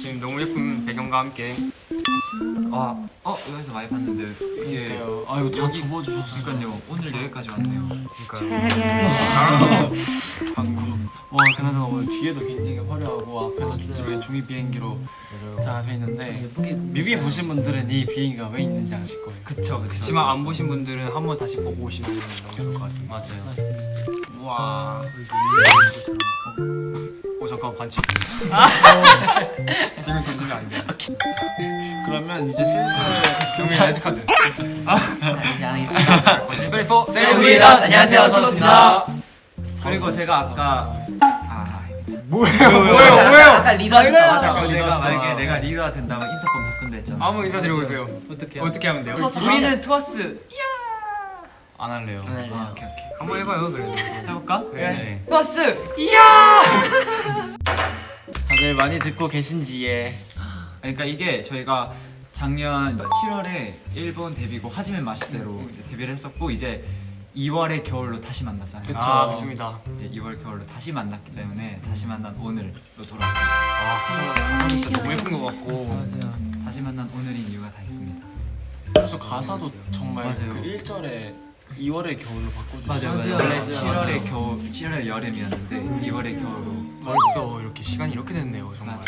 지금 너무 예쁜 배경과 함께 아, 어 여기서 많이 봤는데 이게. 아 이거 다 접어주셨어요. 그러니까요 오늘 여기까지 왔네요. 그러니까 방금. 와 그나저나 오늘 뒤에도 굉장히 화려하고 앞에서 저쪽에 종이 비행기로 다돼 있는데 뮤비 보신 분들은 이 비행기가 왜 있는지 아실 거예요. 그쵸 그쵸. 그렇지만 안 보신 분들은 한번 다시 보고 오시면 너무 좋을 것 같습니다. 맞아요. 우와. 오 잠깐 반칙. 지금 던지면 안 돼. 그러면 이제 슬슬 경민 레드 카드. 이제 안 하겠습니다. Ready for Stay with us. 안녕하세요, 토스입니다. 그리고 제가 아까 아 뭐예요 뭐예요 뭐예요? 아까 리더 했다 맞아. 아까 내가 리더시잖아. 만약에 내가 리더가 된다면 인사법 바꾼다 했잖아. 아무 인사 드리고 오세요. 어떻게? 어떻게 하면 돼요? 우리는 투어스. 안 할래요. 안 할래요. 아, 오케이 오케이. 한번 해봐요 그래도. 해볼까? 네. 투어스. 다들 많이 듣고 계신지에 그러니까 이게 저희가 작년 7월에 일본 데뷔곡 하지메 마시대로 이제 데뷔를 했었고 이제 2월에 겨울로 다시 만났잖아요. 그쵸. 아 좋습니다. 이제 2월 겨울로 다시 만났기 때문에 다시 만난 오늘로 돌아왔어요. 아 가사가 가사 진짜 너무 예쁜 것 같고. 맞아요. 다시 만난 오늘인 이유가 다 있습니다. 그래서 가사도 정말 맞아요. 그 1절에 2월의 겨울로 바꿔주셨어요. 맞아요. 원래 맞아요. 7월에 겨울, 7월에 여름이었는데 2월에 겨울로 벌써 이렇게 시간이 이렇게 됐네요 정말.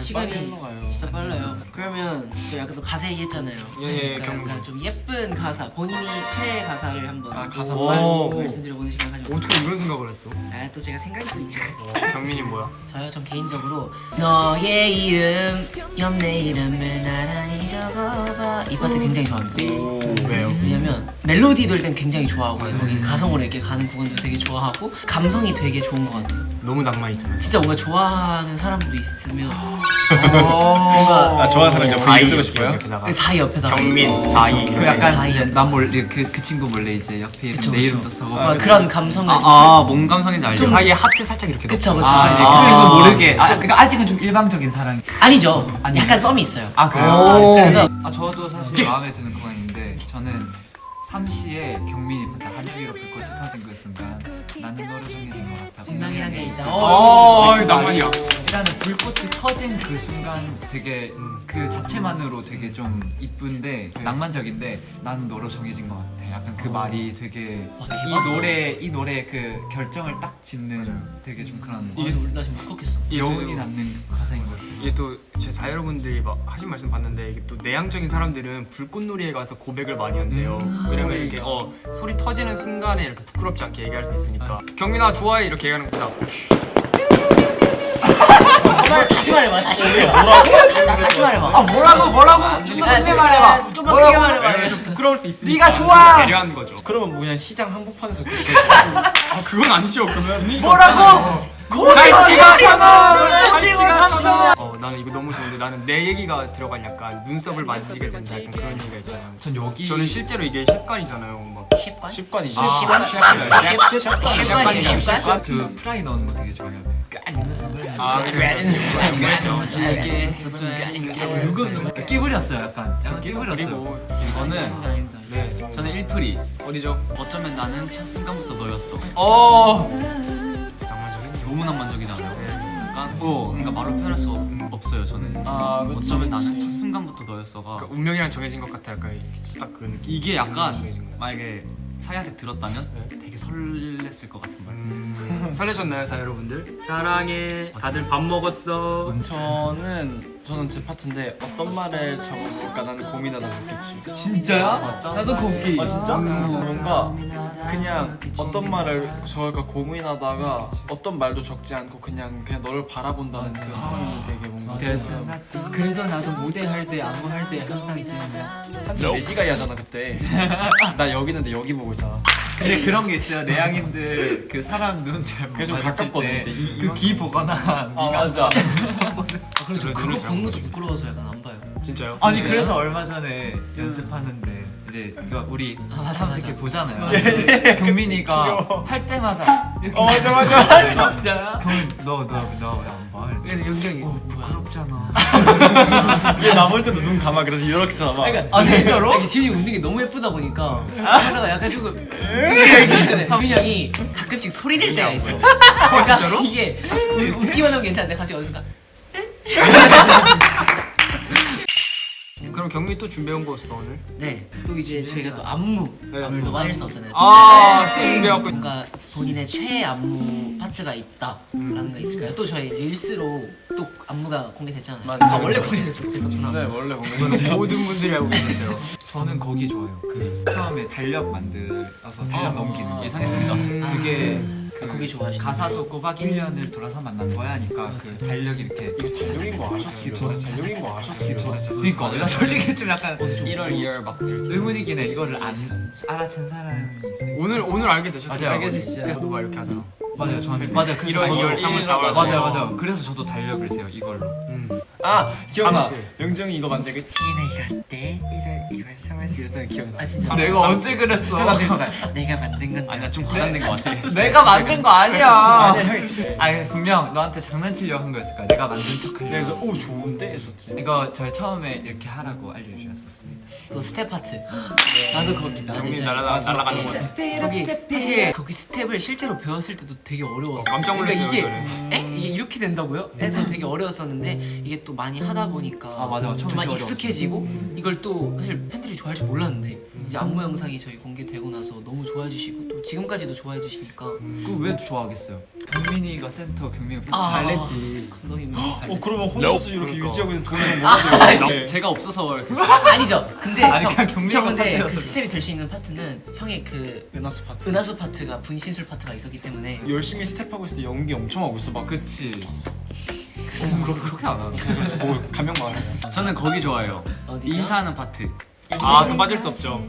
시간이 빨리 흘러가요. 진짜 빨라요. 그러면 또 약간 또 가사 얘기했잖아요. 예, 예, 그러니까 경고. 약간 좀 예쁜 가사, 본인이 최애 가사를 한번 아 가사 오. 빨리. 오. 말씀드려보는 시간 가져볼게요. 어떻게 이런 생각을 했어? 아, 또 제가 생각이 또 있죠. 경민이 뭐야? 저요, 전 개인적으로 너의 이름, 옆 내 이름을 나란히 적어봐 이 파트 굉장히 좋아합니다. 왜요? 왜냐면 멜로디도 일단 굉장히 좋아하고 거기 가성으로 이렇게 가는 부분도 되게 좋아하고 감성이 되게 좋은 것 같아요. 너무 낭만 있잖아. 진짜 뭔가 좋아하는 사람도 있으면 뭔가 아 좋아하는 사람 옆에 사이 이름 주고 싶어요? 옆에다가. 그 사이 옆에다가 경민. 사이. 그 약간 사이. 난 몰래 그, 그 친구 몰래 이제 옆에 이름, 그쵸, 내 그쵸. 이름도 써고 뭔가 그런 감성을 아뭔 감성인지 알죠? 그 사이에 하트 살짝 이렇게 그쵸 넣고. 그쵸 아 이제 아. 그 친구 모르게 아 그러니까 아직은 좀 일방적인 사랑 아니죠? 약간 썸이 있어요 아 그래요? 오. 그래서 아 저도 사실 마음에 드는 그거 있는데 저는 삼시에 경민이 딱한 주기로 불꽃이 터진 그 순간 나는 너를 정해진 것 같아 분명히 하게 있다 어, 그 낭만이야. 일단은 불꽃이 터진 그 순간 되게 음, 그 자체만으로 되게 좀 이쁜데 낭만적인데 나는 너로 정해진 것 같아. 약간 그 말이 되게 와, 이. 노래 이 노래 그 결정을 딱 짓는 되게 좀 그런 아, 나 지금 울컥했어 이게 또- 여운이 남는 가사인 것 같아. 이게 또 제 사회 여러분들이 막 하신 말씀 봤는데 이게 또 내향적인 사람들은 불꽃놀이에 가서 고백을 많이 한대요. 왜냐면 이렇게 어 소리 터지는 순간에 이렇게 부끄럽지 않게 얘기할 수 있으니까. 경민아 좋아해 이렇게 얘기하는 것보 다 다시 말해봐 다시 말해봐 다시 말해봐 아 뭐라고 뭐라고 좀 더 크게 말해봐. 좀더 크게 말해봐 좀 부끄러울 수 있으니까. 네가 좋아! 배려하는 거죠. 그러면 뭐 그냥 시장 한복판에서 그렇게 아 그건 아니죠. 그러면 뭐라고? 갈치가 천 원! 갈치가 삼천 원! 어 나는 이거 너무 좋은데 나는 내 얘기가 들어간 약간 눈썹을 만지게 된다 약간 그런 얘기가 있잖아. 전 여기 저는 실제로 이게 습관이잖아요. 막 십관? 습관이지. 아, 십관이에요 십관? 그 프라이 넣는 거 되게 좋아해요. 순간. 아. 누구 끼부렸어요, 약간. 약간 끼부렸어요. 그리고 이거는. 네 저는 1프리. 어디죠? 어쩌면 나는 첫 순간부터 너였어. 어. 너무 낭만적이잖아요. 약간 뭐 그러니까 말로 표현할 수 없- 없어요, 저는. 아 그치, 어쩌면 나는. 첫 순간부터 너였어가. 그러니까 운명이랑 정해진 것 같아 약간 딱그 느낌. 이게 약간. 만약에 사이한테 들었다면 네. 되게 설렜을 것 같은 말. 음, 설레셨나요, 사 여러분들? 사랑해. 다들 밥 먹었어. 저는 저는 제 파트인데 어떤 말을 적었을까 나는 고민하다 못했지. 진짜야? 나도 거기. 아 진짜? 음. 뭔가 그냥 어떤 말을 적을까 고민하다가 어떤 말도 적지 않고 그냥 그냥 너를 바라본다는 그 상황이 되게 뭔가 그래서 그래서 나도 무대 할 때 안무 할 때 항상 지금이야. 한참 내지가 이 하잖아 그때. 나 여기 있는데 여기 보고 있잖아. 근데 그런 게 있어요. 내향인들 그 사람 눈 잘못 그게 좀 마주칠 가깝거든, 때 근데 이- 그귀 보거나 아 네가 맞아. 아, 그래 저 그거 잘 보는 못 것도 부끄러워서 약간 안 봐요 진짜요? 아니 그래서 얼마 전에 연습하는데 이제 그러니까 우리 아, 맞아, 삼십 개 맞아. 보잖아요. 경민이가 귀여워. 할 때마다 이렇게 어 맞아 맞아. 진짜야? 경민 너너너왜안 봐? 그래서 영경이 어 부끄럽잖아. 얘 남을 때도 눈 감아 그래서 이렇게 감아. 그러니까 아 진짜로? 이게 지민이 웃는 게 너무 예쁘다 보니까 하다가 약간 조금 지민이 형이 가끔씩 소리 낼 때가 있어. 그러니까 이게 웃기만 하면 괜찮은데 갑자기 순간 그럼 경미 또 준비해 온 거였어 오늘? 네. 또 이제 저희가 또 안무 네. 안무를 수 없잖아요. 아, 또 준비해갖고. 뭔가 본인의 최애 안무 파트가 있다라는 거 있을까요? 또 저희 릴스로 또 안무가 공개됐잖아요. 맞아요. 아 원래 공개됐었구나. 네 원래 공개 모든 분들이 알고 계셨어요. 저는 거기 좋아요. 그 처음에 달력 만들어서 달력 아, 넘기는 아, 예상했습니다. 음. 그게 그 거기 좋아하시는 가사도 꼬박 1년을 돌아서 만난 거야 하니까 그 달력이 이렇게 달력인 거 아셨어요? 달력인 거 아셨어요? 그러니까 내가 솔직히 좀 약간 1월 2월 막. 의문이긴 해. 이거를 안 알아챈 사람이 있어요. 오늘 오늘 알게 되셨어요? 맞아요. 알게 됐어요. 그래서 막 이렇게 하잖아. 맞아요. 저는 맞아요. 그래서 1월, 저도 2월, 3월, 4월. 맞아요, 맞아요. 그래서 저도 달력을 세요 이걸로. 음. 아 기억나 감스. 영정이 이거 만들고 지나가 때 1월 2월 3월 이랬던 게 기억나 아 진짜 내가 언제 그랬어? 하나 둘 셋. 내가 만든 건 아니야 좀 과장된 것 같아. 내가 만든 거 아니야. 형이 아니 분명 너한테 장난치려고 한 거였을 거야. 내가 만든 척 하려고. 그래서 오 좋은데 했었지 이거 저희 처음에 이렇게 하라고 알려주셨었습니다. 또 스텝 파트. 나도 거기 나 경미 날아가 날아가는 거. 거기 사실 거기 스텝을 실제로 배웠을 때도 되게 어려웠어. 깜짝 놀랐어요. 이게 저는. 에? 이게 이렇게 된다고요? 해서 되게 어려웠었는데 이게 또 많이 하다 보니까 아, 맞아. 처음에 좀 익숙해지고 이걸 또 사실 팬들이 좋아할 줄 몰랐는데 이제 안무 영상이 저희 공개되고 나서 너무 좋아해 주시고 또 지금까지도 좋아해 주시니까 그왜 좋아하겠어요? 경민이가 센터, 경민이가 피치. 아, 잘했지. 감독님 어 그러면 혼자서 이렇게 그러니까. 유지하고 있는 돈은 뭐가 돼요? 제가 없어서 이렇게. 아니죠. 근데 아니, 형, 그냥 경미형 형 근데 파트였어. 그 스텝이 될 수 있는 파트는 형의 그 은하수 파트 은하수 파트가 분신술 파트가 있었기 때문에 열심히 스텝하고 있을 때 연기 엄청 하고 있어 막 그치. 어, 그렇게 그렇게 안 하는. 뭐 감명 많아요 저는 거기 좋아해요. 어디죠? 인사하는 파트. 아 또 빠질 수 없죠.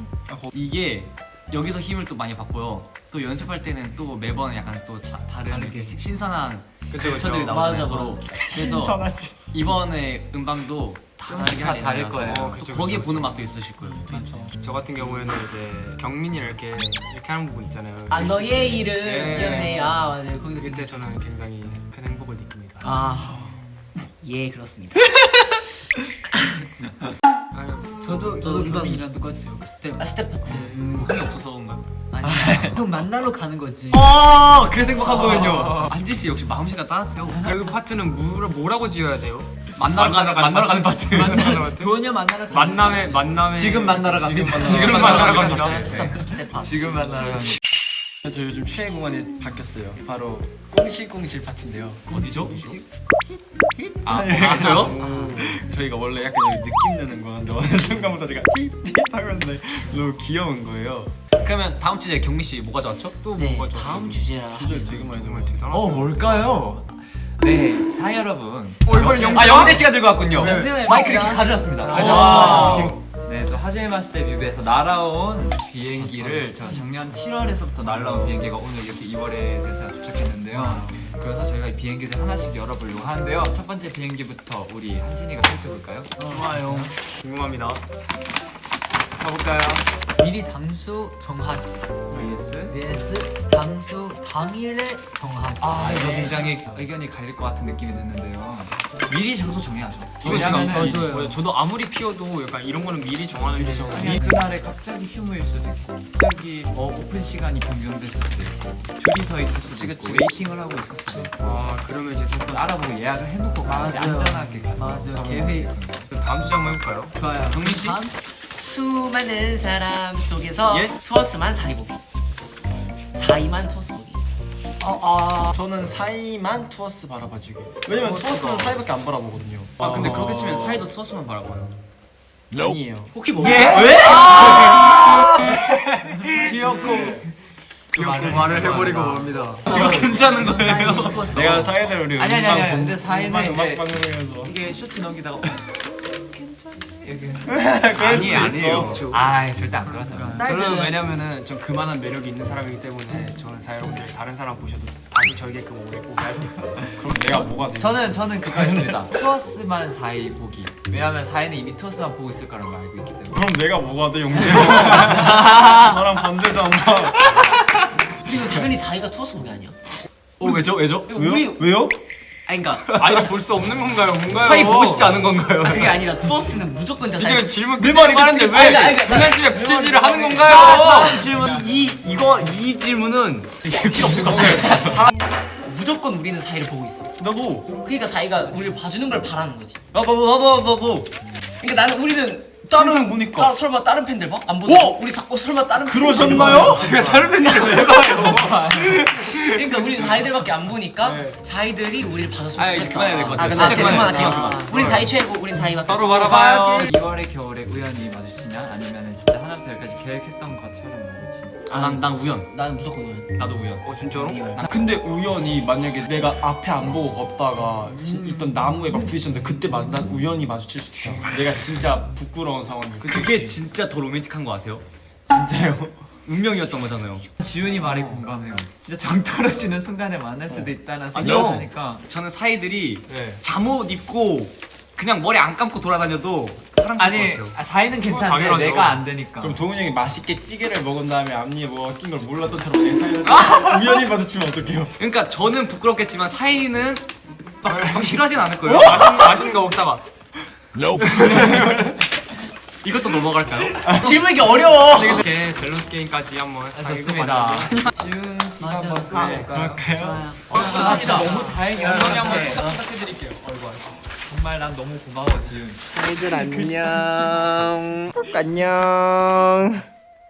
이게 여기서 힘을 또 많이 받고요. 또 연습할 때는 또 매번 약간 또 다, 다른 이렇게 신선한 맞아, 그처들이 나오잖아요. 맞아. 그래서 신선하지 이번에 음방도 다 다르게 다할 다를 거예요. 또 그쵸, 거기에 그쵸, 보는 그쵸. 맛도 있으실 거예요. 저 같은 경우에는 이제 경민이 이렇게 이렇게 하는 부분 있잖아요. 아 너의 이름 네. 이었네. 아 맞아요. 거기도 그때 저는 굉장히 큰 행복을 느낍니다. 아. 예 그렇습니다. 저도 저도 조민이랑 똑같아요. 그 스텝. 아 스텝 파트. 음, 형이 없어서 그런가요? 아니 형 만나러 가는 거지. 어, 그래서 행복하거든요. 안지 씨 역시 마음씨가 따뜻해요. 그 파트는 뭐, 뭐라고 지어야 돼요? 만나러 가는 만나러 가는 파트. 만나러 만나러 가는 만남에 만남에 지금 만나러 갑니다. 지금 만나러 갑니다. 네, 스텝 파트. 지금 만나러 가는. 저 요즘 최애 공간이 바뀌었어요 바로 꽁실꽁실 파트인데요 어디죠? 아, 아, 저요? 저희가 원래 약간 느낌 내는 거였는데 어느 순간부터 저희가 힛힛 하면서 너무 귀여운 거예요 그러면 다음 주제 경미 씨 뭐가 좋았죠? 또 네 뭐가 좋았죠? 다음 주제라. 주제를 되게 많이 정말 대단하다. 어 뭘까요? 네, 사 여러분. 이번엔 영재 아 영재 씨가 들고 왔군요. 네. 마이크 이렇게 가져왔습니다. 와. 네, 또 하젤 마스터 뮤비에서 날아온 비행기를 저 작년 7월에서부터 날아온 비행기가 오늘 이렇게 2월에 돼서 도착했는데요. 그래서 저희가 이 비행기를 하나씩 열어보려고 하는데요. 첫 번째 비행기부터 우리 한진이가 펼쳐볼까요? 좋아요. 궁금합니다. 가볼까요? 미리 장수 정하기 vs vs 장수 당일의 정하기. 아 이거 굉장히 의견이 갈릴 것 같은 느낌이 드는데요. 미리 장소 정해야죠. 이거 제가 왜냐면은 저도, 뭐, 저도 아무리 피어도 약간 이런 거는 미리 정하는 게 좀. 아니 그날에 갑자기 휴무일 수도 있고 갑자기 어, 오픈 시간이 변경됐을 수도 있고 줄이 서 있을 수도 있고 그치. 웨이팅을 하고 있을 수도 있고 아 그러면 이제 좀또 알아보고 예약을 해놓고 가야지 맞아요. 안전하게 가서 맞아요. 계획. 다음 주제 한번 해볼까요? 좋아요. 경민 씨? 다음 수많은 사람 속에서 예? 투어스만 사이보기. 사이만 투어스 보기. 어, 아 저는 사이만 투어스 바라봐주기 왜냐면 투어스는 사이밖에 안 바라보거든요 아 근데 그렇게 치면 사이도 투어스만 바라봐요. 아니에요 혹시 뭐? 귀엽고 그 귀엽고 말을 해버리고 옵니다. 이거 괜찮은 거예요? 내가 사이들 우리 아니, 아니, 아니, 아니. 근데 사이는 음악, 이제- 방송에서 이게 쇼츠 넘기다가 이렇게 그럴 수도 아니에요. 있어. 아 절대 안 그러잖아요 저는 왜냐면은 좀 그만한 매력이 있는 사람이기 때문에 저는 사이 여러분들 다른 사람 보셔도 다시 저에게끔 오래 오게 할수 있어요. 그럼 내가 뭐가 돼? 저는 저는 그거 있습니다. 투어스만 사이 보기. 왜냐면 사이는 이미 투어스만 보고 있을 거라는 걸 알고 있기 때문에. 그럼 내가 뭐가 돼 용재야 너랑 반대잖아. 그리고 당연히 사이가 투어스 보기 아니야. 어 왜죠? 왜죠? 이거 왜요? 우리- 왜요 아니 그러니까 사이를 볼 수 없는 건가요? 뭔가요? 사이 보고 싶지 않은 건가요? 그게 아니라 투어스는 무조건 다 지금. 질문 내 끝내고 말이 하는데 그치? 왜 아니, 아니, 아니, 장난집에 부채질을 하는 자, 건가요? 다음 질문. 이 이거 이 질문은 필요 없을 것 같아요. 무조건 우리는 사이를 보고 있어. 나도 그러니까 사이가 우리를 봐주는 걸 바라는 거지. 나도 나도 나도 그러니까 나는 우리는 항상 다른 보니까. 따- 설마 다른 팬들 봐? 안 보고 오! 우리 사, 어, 설마 다른 팬들 그러셨나요? 제가 다른 밴드를 왜 봐요? 그러니까 우리 사이들밖에 안 보니까 사이들이 우리를 봐줬으면 아, 이제 좋겠다. 그만해야 될것 같아요. 아, 진짜 진짜 그만해야 그만할게요. 돼요. 우린 사이 최고. 우린 사이밖에 서로 없어. 바라봐요. 2월 진짜 하나부터 열까지 계획했던 것처럼 마주치냐 아, 난, 난 우연. 나는 무조건 우연. 나도 우연. 어 진짜로? 근데 우연히 만약에 내가 앞에 안 보고 걷다가 지- 있던 나무에 막 부딪혔는데 그때 만난 우연히 마주칠 수도 있잖아. 내가 진짜 부끄러운 상황이. 그게 진짜 더 로맨틱한 거 아세요? 진짜요? 운명이었던 거잖아요. 지훈이 말에 공감해요 진짜 정 떨어지는 순간에 만날 수도 있다는 아니요. 생각하니까 저는 사이들이 네. 잠옷 입고 그냥 머리 안 감고 돌아다녀도 사랑스러울 아니 것 같아요. 아, 사이는 괜찮은데 당연하죠. 내가 안 되니까 그럼 동훈이 형이 맛있게 찌개를 먹은 다음에 앞니에 뭐가 낀 걸 몰랐던 처럼 내 사이를 우연히 마주치면 어떡해요? 그러니까 저는 부끄럽겠지만 사이는 막, 막 싫어하진 않을 거예요. 맛있는, 맛있는 거 먹다가 이것도 넘어갈까요? 질문 이게 어려워. 이렇게 밸런스 게임까지 한번 아, 잘 좋습니다 지훈 씨가 맞아. 한번 그럴까요? 그럴까요? 아 진짜 너무 다행이야 엉덩이 한번 네. 부탁드릴게요. 정말 난 너무 고마워 지훈 사이들 안녕. 안녕.